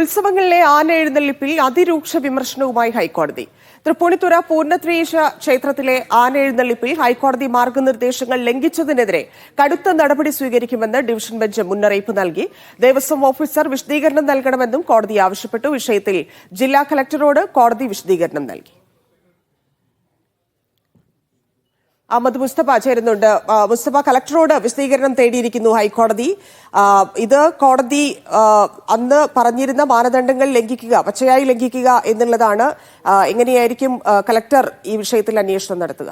ഉത്സവങ്ങളിലെ ആന എഴുന്നള്ളിപ്പിൽ അതിരൂക്ഷ വിമർശനവുമായി ഹൈക്കോടതി. തൃപ്പൂണിത്തുറ പൂർണത്രയീശ ക്ഷേത്രത്തിലെ ആന എഴുന്നള്ളിപ്പിൽ ഹൈക്കോടതി മാർഗനിർദ്ദേശങ്ങൾ ലംഘിച്ചതിനെതിരെ കടുത്ത നടപടി സ്വീകരിക്കുമെന്ന് ഡിവിഷൻ ബെഞ്ച് മുന്നറിയിപ്പ് നൽകി. ദേവസ്വം ഓഫീസർ വിശദീകരണം നൽകണമെന്നും കോടതി ആവശ്യപ്പെട്ടു. വിഷയത്തിൽ ജില്ലാ കലക്ടറോട് കോടതി വിശദീകരണം നൽകി. അഹമ്മദ് മുസ്തഫ ചേരുന്നുണ്ട്. മുസ്തഫ കലക്ടറോട് വിശദീകരണം തേടിയിരിക്കുന്നു ഹൈക്കോടതി. ഇത് കോടതി അന്ന് പറഞ്ഞിരുന്ന മാനദണ്ഡങ്ങൾ ലംഘിക്കുക പച്ചയായി ലംഘിക്കുക എന്നുള്ളതാണ്. എങ്ങനെയായിരിക്കും കലക്ടർ ഈ വിഷയത്തിൽ അന്വേഷണം നടത്തുക?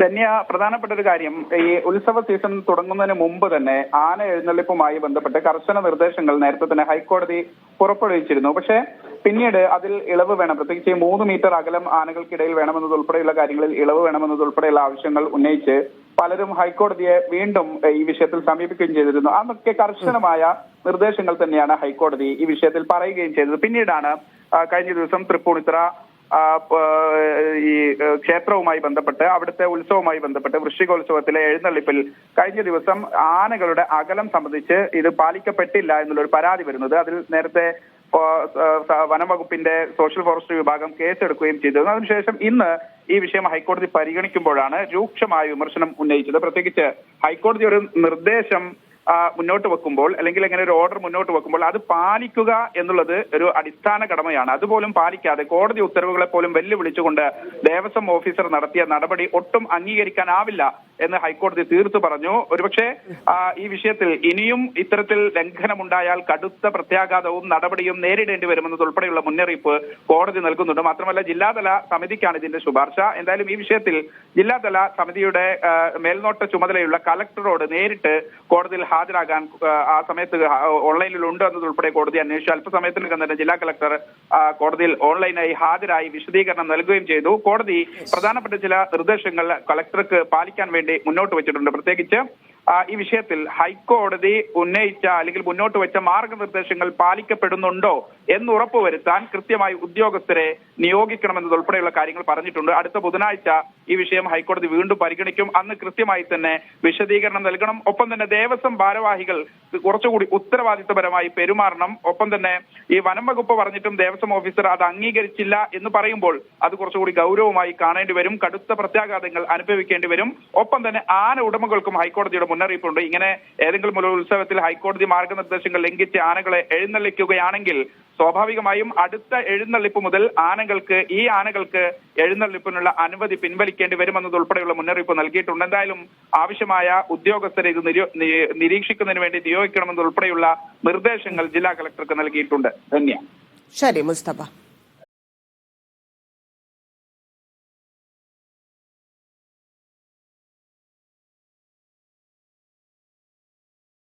ധന്യ പ്രധാനപ്പെട്ട ഒരു കാര്യം ഈ ഉത്സവ സീസൺ തുടങ്ങുന്നതിന് മുമ്പ് തന്നെ ആന എഴുന്നള്ളിപ്പുമായി ബന്ധപ്പെട്ട് കർശന നിർദ്ദേശങ്ങൾ നേരത്തെ തന്നെ ഹൈക്കോടതി പുറപ്പെടുവിച്ചിരുന്നു. പക്ഷേ പിന്നീട് അതിൽ ഇളവ് വേണം. പ്രത്യേകിച്ച് മൂന്ന് മീറ്റർ അകലം ആനകൾക്കിടയിൽ വേണമെന്നതുൾപ്പെടെയുള്ള കാര്യങ്ങളിൽ ഇളവ് വേണമെന്നതുൾപ്പെടെയുള്ള ആവശ്യങ്ങൾ ഉന്നയിച്ച് പലരും ഹൈക്കോടതിയെ വീണ്ടും ഈ വിഷയത്തിൽ സമീപിക്കുകയും ചെയ്തിരുന്നു. അന്നൊക്കെ കർശനമായ നിർദ്ദേശങ്ങൾ തന്നെയാണ് ഹൈക്കോടതി ഈ വിഷയത്തിൽ പറയുകയും ചെയ്തത്. പിന്നീടാണ് കഴിഞ്ഞ ദിവസം തൃപ്പൂണിത്തുറ ഈ ക്ഷേത്രവുമായി ബന്ധപ്പെട്ട് അവിടുത്തെ ഉത്സവവുമായി ബന്ധപ്പെട്ട് വൃശ്ചികോത്സവത്തിലെ എഴുന്നള്ളിപ്പിൽ കഴിഞ്ഞ ദിവസം ആനകളുടെ അകലം സംബന്ധിച്ച് ഇത് പാലിക്കപ്പെട്ടില്ല എന്നുള്ളൊരു പരാതി വരുന്നത്. അതിൽ നേരത്തെ വനംവകുപ്പിന്റെ വനം വകുപ്പിന്റെ സോഷ്യൽ ഫോറസ്ട്രി വിഭാഗം കേസെടുക്കുകയും ചെയ്തിരുന്നു. അതിനുശേഷം ഇന്ന് ഈ വിഷയം ഹൈക്കോടതി പരിഗണിക്കുമ്പോഴാണ് രൂക്ഷമായ വിമർശനം ഉന്നയിച്ചത്. പ്രത്യേകിച്ച് ഹൈക്കോടതി ഒരു നിർദ്ദേശം മുന്നോട്ട് വെക്കുമ്പോൾ അല്ലെങ്കിൽ അങ്ങനെ ഒരു ഓർഡർ മുന്നോട്ട് വെക്കുമ്പോൾ അത് പാലിക്കുക എന്നുള്ളത് ഒരു അടിസ്ഥാന കടമയാണ്. അതുപോലും പാലിക്കാതെ കോടതി ഉത്തരവുകളെ പോലും വെല്ലുവിളിച്ചുകൊണ്ട് ദേവസ്വം ഓഫീസർ നടത്തിയ നടപടി ഒട്ടും അംഗീകരിക്കാനാവില്ല എന്ന് ഹൈക്കോടതി തീർത്തു പറഞ്ഞു. ഒരുപക്ഷെ ഈ വിഷയത്തിൽ ഇനിയും ഇത്തരത്തിൽ ലംഘനമുണ്ടായാൽ കടുത്ത പ്രത്യാഘാതവും നടപടിയും നേരിടേണ്ടി വരുമെന്നതുൾപ്പെടെയുള്ള മുന്നറിയിപ്പ് കോടതി നൽകുന്നുണ്ട്. മാത്രമല്ല ജില്ലാതല സമിതിക്കാണ് ഇതിന്റെ ശുപാർശ. എന്തായാലും ഈ വിഷയത്തിൽ ജില്ലാതല സമിതിയുടെ മേൽനോട്ട ചുമതലയുള്ള കലക്ടറോട് നേരിട്ട് കോടതിയിൽ ഹാജരാകാൻ ആ, സമയത്ത് ഓൺലൈനിൽ ഉണ്ട് എന്നതുൾപ്പെടെ കോടതി അന്വേഷിച്ചു. അല്പസമയത്തിനകം തന്നെ ജില്ലാ കളക്ടർ കോടതിയിൽ ഓൺലൈനായി ഹാജരായി വിശദീകരണം നൽകുകയും ചെയ്തു. കോടതി പ്രധാനപ്പെട്ട ചില നിർദ്ദേശങ്ങൾ കളക്ടർക്ക് പാലിക്കാൻ വേണ്ടി മുന്നോട്ട് വെച്ചിട്ടുണ്ട്. പ്രത്യേകിച്ച് ഈ വിഷയത്തിൽ ഹൈക്കോടതി ഉന്നയിച്ച അല്ലെങ്കിൽ മുന്നോട്ട് വെച്ച മാർഗനിർദ്ദേശങ്ങൾ പാലിക്കപ്പെടുന്നുണ്ടോ എന്ന് ഉറപ്പുവരുത്താൻ കൃത്യമായി ഉദ്യോഗസ്ഥരെ നിയോഗിക്കണമെന്നതുൾപ്പെടെയുള്ള കാര്യങ്ങൾ പറഞ്ഞിട്ടുണ്ട്. അടുത്ത ബുധനാഴ്ച ഈ വിഷയം ഹൈക്കോടതി വീണ്ടും പരിഗണിക്കും. അന്ന് കൃത്യമായി തന്നെ വിശദീകരണം നൽകണം. ഒപ്പം തന്നെ ദേവസ്വം ഭാരവാഹികൾ കുറച്ചുകൂടി ഉത്തരവാദിത്തപരമായി പെരുമാറണം. ഒപ്പം തന്നെ ഈ വനം വകുപ്പ് പറഞ്ഞിട്ടും ദേവസ്വം ഓഫീസർ അത് അംഗീകരിച്ചില്ല എന്ന് പറയുമ്പോൾ അത് കുറച്ചുകൂടി ഗൗരവമായി കാണേണ്ടി വരും. കടുത്ത പ്രത്യാഘാതങ്ങൾ അനുഭവിക്കേണ്ടി വരും. ഒപ്പം തന്നെ ആന ഉടമകൾക്കും ഹൈക്കോടതിയുടെ മുന്നറിയിപ്പുണ്ട്. ഇങ്ങനെ ഏതെങ്കിലും ഉത്സവത്തിൽ ഹൈക്കോടതി മാർഗനിർദ്ദേശങ്ങൾ ലംഘിച്ച് ആനകളെ എഴുന്നള്ളിക്കുകയാണെങ്കിൽ സ്വാഭാവികമായും അടുത്ത എഴുന്നള്ളിപ്പ് മുതൽ ആനകൾക്ക് ഈ ആനകൾക്ക് എഴുന്നള്ളിപ്പിനുള്ള അനുമതി പിൻവലിക്കേണ്ടി വരുമെന്നതുൾപ്പെടെയുള്ള മുന്നറിയിപ്പ് നൽകിയിട്ടുണ്ട്. എന്തായാലും ആവശ്യമായ ഉദ്യോഗസ്ഥരെ ഇത് നിരീക്ഷിക്കുന്നതിന് വേണ്ടി നിയോഗിക്കണമെന്നതുൾപ്പെടെയുള്ള നിർദ്ദേശങ്ങൾ ജില്ലാ കളക്ടർക്ക് നൽകിയിട്ടുണ്ട്. ധന്യ. ശരി മുസ്തഫ.